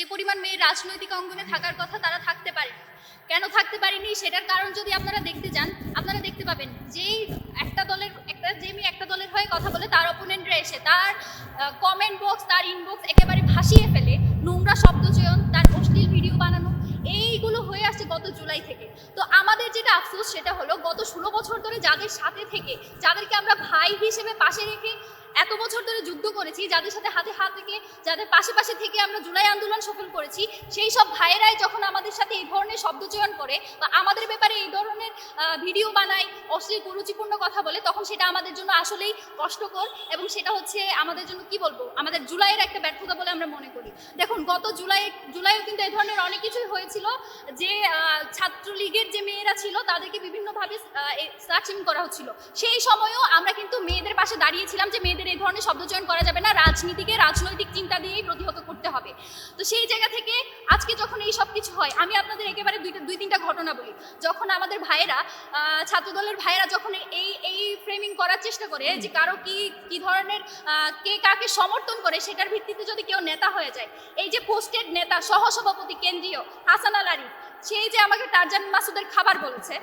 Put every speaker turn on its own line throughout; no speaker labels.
যে পরিমাণ মেয়ে রাজনৈতিক অঙ্গনে থাকার কথা তারা থাকতে পারে কেন থাকতে পারেনি? সেটার কারণ যদি আপনারা দেখতে যান, আপনারা দেখতে পাবেন যেই একটা দলের, একটা যে মেয়ে একটা দলের হয়ে কথা বলে, তার অপোনেন্টরা এসে তার কমেন্ট বক্স তার ইনবক্স একেবারে ভাসিয়ে ফেলে, নোংরা শব্দচয়ন তার অশ্লীল ভিডিও বানানো, এইগুলো হয়ে আসছে গত জুলাই থেকে। তো আমাদের যেটা আফসোস সেটা হলো, গত ষোলো বছর ধরে যাদের সাথে থেকে, যাদেরকে আমরা ভাই হিসেবে পাশে রেখে এত বছর ধরে যুদ্ধ করেছি যাদের সাথে হাতে হাত থেকে যাদের পাশে পাশে থেকে আমরা জুলাই আন্দোলন সফল করেছি সেই সব ভাইয়েরাই যখন আমাদের সাথে এই ধরনের শব্দচয়ন করে বা আমাদের ব্যাপারে এই ধরনের ভিডিও বানায় অশ্লীল কুরুচিপূর্ণ কথা বলে তখন সেটা আমাদের জন্য আসলেই কষ্টকর এবং সেটা হচ্ছে আমাদের জন্য কি বলব? আমাদের জুলাইয়ের একটা ব্যর্থতা বলে আমরা মনে করি। দেখুন গত জুলাই জুলাইও কিন্তু এই ধরনের অনেক কিছুই হয়েছিল যে আহ, ছাত্রলীগের যে মেয়েরা ছিল, তাদেরকে বিভিন্নভাবে সার্চিং করা হচ্ছিল। সেই সময়ও আমরা কিন্তু মেয়েদের পাশে দাঁড়িয়েছিলাম যে মেয়েদের এই ধরনের শব্দচয়ন করা যাবে না, রাজনীতিকে রাজনৈতিক চিন্তা দিয়েই প্রতিহত করতে হবে। তো সেই জায়গা থেকে আজকে যখন এই সব কিছু হয়, আমি আপনাদের একেবারে দুইটা, দুই, তিনটা ঘটনা বলি। যখন আমাদের ভাইয়েরা ছাত্রদলের ভাইয়েরা যখন এই এই ফ্রেমিং করার চেষ্টা করে যে কারও কি কি ধরনের কে কাকে সমর্থন করে, সেটার ভিত্তিতে যদি কেউ নেতা হয়ে যায়, এই যে পোস্টেড নেতা, সহসভাপতি কেন্দ্রীয় হাসান আল আরিফ সেই যে আমাকে টারজান মাসুদের খাবার বলেছে।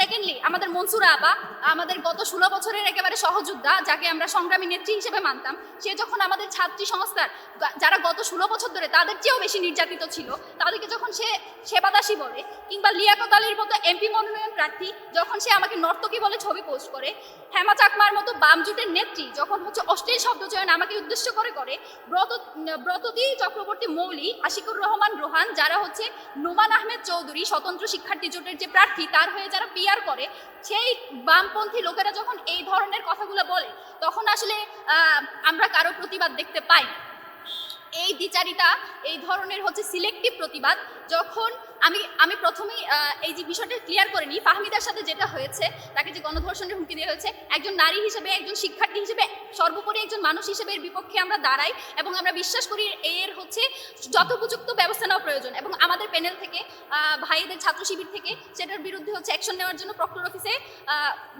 সেকেন্ডলি আমাদের মনসুরা আবা, আমাদের গত ষোলো বছরের একেবারে সহযোদ্ধা, যাকে আমরা সংগ্রামী নেত্রী হিসেবে মানতাম, সে যখন আমাদের ছাত্রী সংস্থার যারা গত ষোলো বছর ধরে তাদের চেয়েও বেশি নির্যাতিত ছিল, তাদেরকে যখন সে সেবাদাসী বলে, কিংবা লিয়াকত আলীর মতো এমপি মনোনয়ন প্রার্থী, যখন সে আমাকে নর্তকী বলে ছবি পোস্ট করে, হেমা চাকমার মতো বাম জোটের নেত্রী, যখন হচ্ছে অশ্লীল শব্দচয়ন আমাকে উদ্দেশ্য করে করে, ব্রত, ব্রততী চক্রবর্তী মৌলি, আশিকুর রহমান রোহান, যারা হচ্ছে নোমান আহমেদ চৌধুরী স্বতন্ত্র শিক্ষার্থী জোটের যে প্রার্থী, তার হয়ে যারা পিয়ার করে, সেই বামপন্থী লোকেরা যখন এই ধরনের কথাগুলো বলে, তখন আসলে আমরা কারও প্রতিবাদ দেখতে পাই। এই দ্বিচারিতা, এই ধরনের হচ্ছে সিলেক্টিভ প্রতিবাদ, যখন আমি আমি প্রথমেই এই যে বিষয়টা ক্লিয়ার করে নিই, ফাহমিদার সাথে যেটা হয়েছে, তাকে যে গণধর্ষণের হুমকি দেওয়া হয়েছে, একজন নারী হিসেবে, একজন শিক্ষার্থী হিসেবে সর্বোপরি একজন মানুষ হিসেবে এর বিপক্ষে আমরা দাঁড়াই এবং আমরা বিশ্বাস করি এর হচ্ছে যথোপযুক্ত ব্যবস্থা নেওয়া প্রয়োজন। এবং আমাদের প্যানেল থেকে ভাইদের ছাত্র শিবির থেকে সেটার বিরুদ্ধে হচ্ছে অ্যাকশন নেওয়ার জন্য প্রক্টর অফিসে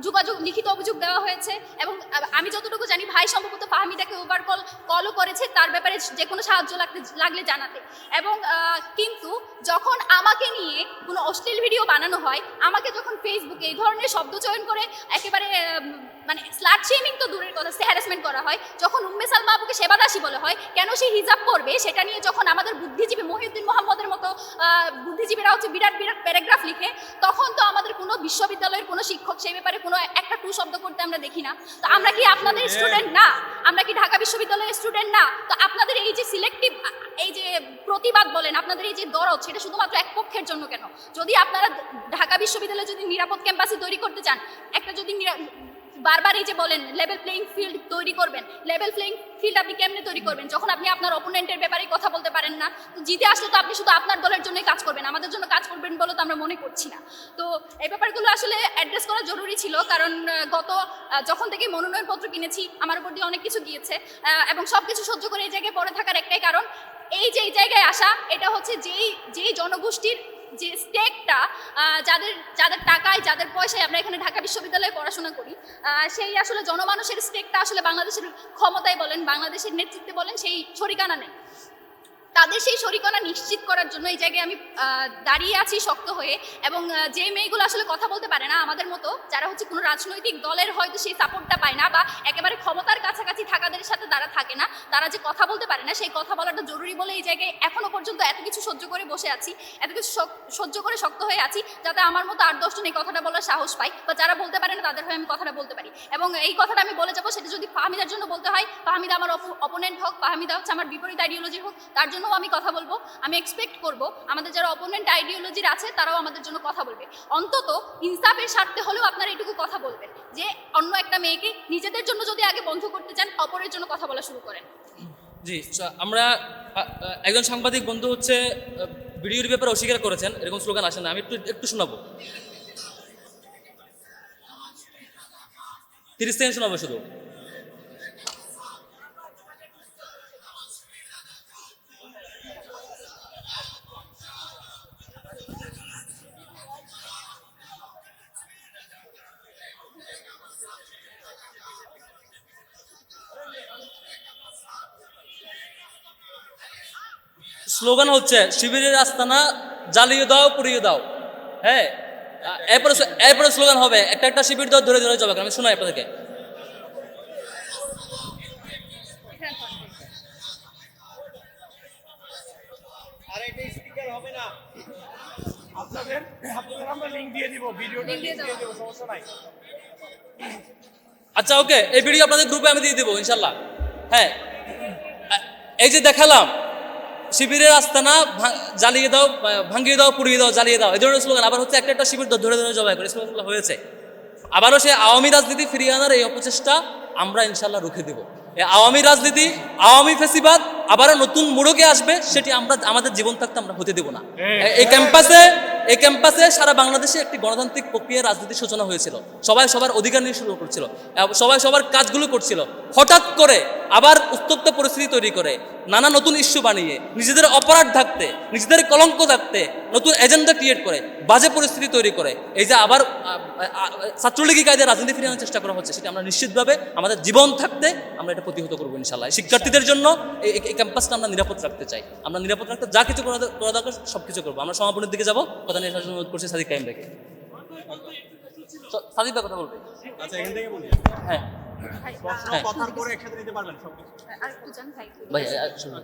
যোগাযোগ, লিখিত অভিযোগ দেওয়া হয়েছে এবং আমি যতটুকু জানি ভাই সম্ভবত ফাহমিদাকে ওভার কল কলও করেছে তার ব্যাপারে যে কোনো সাহায্য লাগতে, লাগলে জানাতে। এবং কিন্তু যখন আমাকে নিয়ে কোনো অশ্লীল ভিডিও বানানো হয়, আমাকে যখন ফেসবুকে এই ধরনের শব্দ চয়ন করে, একেবারে মানে স্লাট শেমিং তো দূরের কথা সে হ্যারাসমেন্ট করা হয় যখন উম্মে সালমা আপুকে সেবাদাসী বলা হয় কেন সে হিজাব করবে সেটা নিয়ে যখন আমাদের বুদ্ধিজীবী মহিউদ্দিন মোহাম্মদের মতো বুদ্ধিজীবীরা হচ্ছে বিরাট বিরাট প্যারাগ্রাফ লিখে তখন তো আমাদের কোনো বিশ্ববিদ্যালয়ের কোনো শিক্ষক সেই ব্যাপারে কোনো একটা টু শব্দ করতে আমরা দেখি না। তো আমরা কি আপনাদের স্টুডেন্ট না? আমরা কি ঢাকা বিশ্ববিদ্যালয়ের স্টুডেন্ট না? তো আপনাদের এই যে সিলেক্টিভ এই যে প্রতিবাদ বলেন আপনাদের এই যে দরদ সেটা শুধুমাত্র এক পক্ষের জন্য কেন? যদি আপনারা ঢাকা বিশ্ববিদ্যালয়ে যদি নিরাপদ ক্যাম্পাসে তৈরি করতে চান একটা যদি বারবার এই যে বলেন লেভেল প্লেইং ফিল্ড তৈরি করবেন। লেভেল প্লেইং ফিল্ড আপনি কেমনে তৈরি করবেন? যখন আপনি আপনার অপোনেন্টের ব্যাপারে কথা বলতে পারেন না, তো জিতে আসলে তো আপনি শুধু আপনার দলের জন্যই কাজ করবেন, আমাদের জন্য কাজ করবেন বলে তো আমরা মনে করছি না। তো এই ব্যাপারগুলো আসলে অ্যাড্রেস করা জরুরি ছিল, কারণ গত যখন থেকে মনোনয়নপত্র কিনেছি, আমার উপর দিয়ে অনেক কিছু গিয়েছে এবং সব কিছু সহ্য করে এই জায়গায় পড়ে থাকার একটাই কারণ, এই যে এই জায়গায় আসা, এটা হচ্ছে যেই যেই জনগোষ্ঠীর যে স্টেকটা যাদের যাদের টাকায়, যাদের পয়সায় আমরা এখানে ঢাকা বিশ্ববিদ্যালয়ে পড়াশোনা করি সেই আসলে জনমানুষের স্টেকটা আসলে বাংলাদেশের ক্ষমতায় বলেন, বাংলাদেশের নেতৃত্বে বলেন, সেই ছড়িকানা নেই। তাদের সেই শরিকনা নিশ্চিত করার জন্য এই জায়গায় আমি দাঁড়িয়ে আছি শক্ত হয়ে। এবং যে মেয়েগুলো আসলে কথা বলতে পারে না আমাদের মতো, যারা হচ্ছে কোনো রাজনৈতিক দলের হয়তো সেই সাপোর্টটা পায় না বা একেবারে ক্ষমতার কাছাকাছি থাকাদের সাথে তারা থাকে না, তারা যে কথা বলতে পারে না, সেই কথা বলাটা জরুরি বলে এই জায়গায় এখনও পর্যন্ত এত কিছু সহ্য করে বসে আছি, এত কিছু সহ- সহ্য করে শক্ত হয়ে আছি, যাতে আমার মতো আট দশজন এই কথাটা বলার সাহস পাই বা যারা বলতে পারে না তাদের হয়ে আমি কথাটা বলতে পারি। এবং এই কথাটা আমি বলে যাব, সেটা যদি ফাহমিদার জন্য বলতে হয়, ফাহমিদা আমার অপোনেন্ট হোক, ফাহমিদা হচ্ছে আমার বিপরীত আইডিওলজি হোক, তার জন্যও আমি কথা বলব, আমি এক্সপেক্ট করব, আমাদের যারা অপোনেন্ট আইডিওলজির আছে, তারাও আমাদের জন্য কথা বলবে। অন্তত ইনসাফের স্বার্থে হলেও আপনারা এটুকু কথা বলবেন, যে অন্য একটা মেয়েকে নিজেদের জন্য যদি আগে বন্ধ করতে চান, অপরের জন্য কথা বলা শুরু করেন।
জি আমরা একজন সাংবাদিক বন্ধু হচ্ছে ভিডিওর ব্যাপারে অস্বীকার করেছেন, এরকম স্লোগান আসে না, আমি একটু একটু শোনাবো। তিরিশ সেকেন্ড শোনাবো শুধু। স্লোগান হচ্ছে শিবিরের আস্তানা জ্বালিয়ে দাও পুড়িয়ে দাও। হ্যাঁ? এরপরে এরপরে স্লোগান হবে একটা একটা শিবির দাও ধরে ধরে যাবে। আমি শোনাই আপনাদেরকে।
আর এটা স্পিকার হবে না। আপনাদের আপনাদের আমরা লিংক দিয়ে দিব ভিডিওটা লিংক দিয়ে
দাও।
সমস্যা নাই।
আচ্ছা ওকে এই ভিডিও আপনাদের গ্রুপে আমি দিয়ে দেবো ইনশাল্লাহ হ্যাঁ এই যে দেখালাম শিবিরের আস্তানা জ্বালিয়ে দাও ভাঙিয়ে দাও পুড়িয়ে দাও জ্বালিয়ে দাও। এই ধরনের স্লোগান। আবার হচ্ছে একটা একটা শিবির ধরে ধরে জবাই করে। স্লোগানগুলো হয়েছে। আবারও সে আওয়ামী রাজনীতি ফিরিয়ে আনার এই অপচেষ্টা আমরা ইনশাল্লাহ রুখে দেব। এই আওয়ামী রাজনীতি আওয়ামী ফেসিবাদ আবারও নতুন মোড়কে আসবে সেটি আমরা আমাদের জীবন থাকতে আমরা হতে দেব না। এই ক্যাম্পাসে এই ক্যাম্পাসে সারা বাংলাদেশে একটি গণতান্ত্রিক প্রক্রিয়া রাজনীতির সূচনা হয়েছিল। সবাই সবার অধিকার নিয়ে শুরু করছিল। সবাই সবার কাজগুলো করছিল। হঠাৎ করে আবার উত্তপ্ত পরিস্থিতি তৈরি করে নানা নতুন ইস্যু বানিয়ে নিজেদের অপরাধ থাকতে নিজেদের কলঙ্ক থাকতে নতুন এজেন্ডা ক্রিয়েট করে বাজে পরিস্থিতি তৈরি করে। এই যে আবার ছাত্রলীগী কায়দায় রাজনীতি ফিরিয়ে আনার চেষ্টা করা হচ্ছে সেটা আমরা নিশ্চিতভাবে আমাদের জীবন থাকতে আমরা এটা প্রতিহত করব ইনশাল্লাহ শিক্ষার্থীদের জন্য এই ক্যাম্পাসটা আমরা নিরাপদ রাখতে চাই। আমরা নিরাপদ রাখতে যা কিছু করা করা দরকার সব কিছু করব। আমরা সমাপনের দিকে যাব। কথা নিয়ে অনুরোধ করছি সাদিক কাইম রেখে। সাদিক কথা বলবে?
আচ্ছা এখান থেকে বলি।
হ্যাঁ।
ভাই,
হ্যাঁ।
কথার পরে একসাথে নিতে পারবেন সবকিছু
আর একটু জান ভাই
ভাই শুনুন।